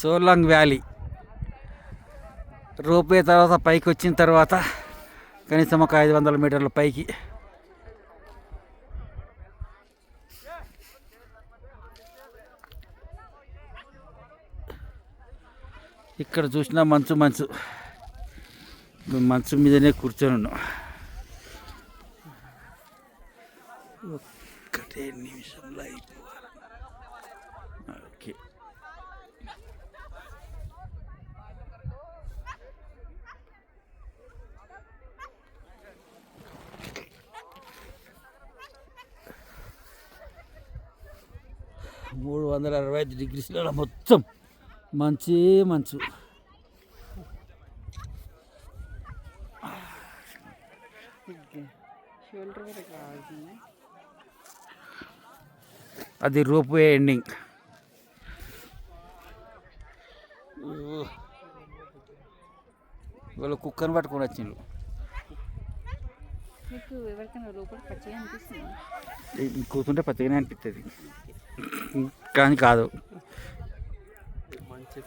Solang valley. Ropeway తర్వాత పైకి వచ్చిన తర్వాత కనీసం ఒక ఐదు వందల మీటర్ల పైకి. ఇక్కడ చూసినా మంచు మంచు. మంచు మీదనే కూర్చొని ఉన్నాం. ఒక్కటే నిమిషంలో అయిపోవాలి. ఓకే. మూడు వందల అరవై ఐదు డిగ్రీస్లో మొత్తం మంచి మంచు. అది రోప్వే ఎండింగ్. ఇవాళ కుక్కను పట్టుకొని వచ్చిండ్రు. మీకు ఎవరికైనా లోపల పచ్చిగా అనిపిస్తుంది? ఈ కూర్చుంటే పచ్చగానే అనిపిస్తుంది కానీ కాదు. మంచి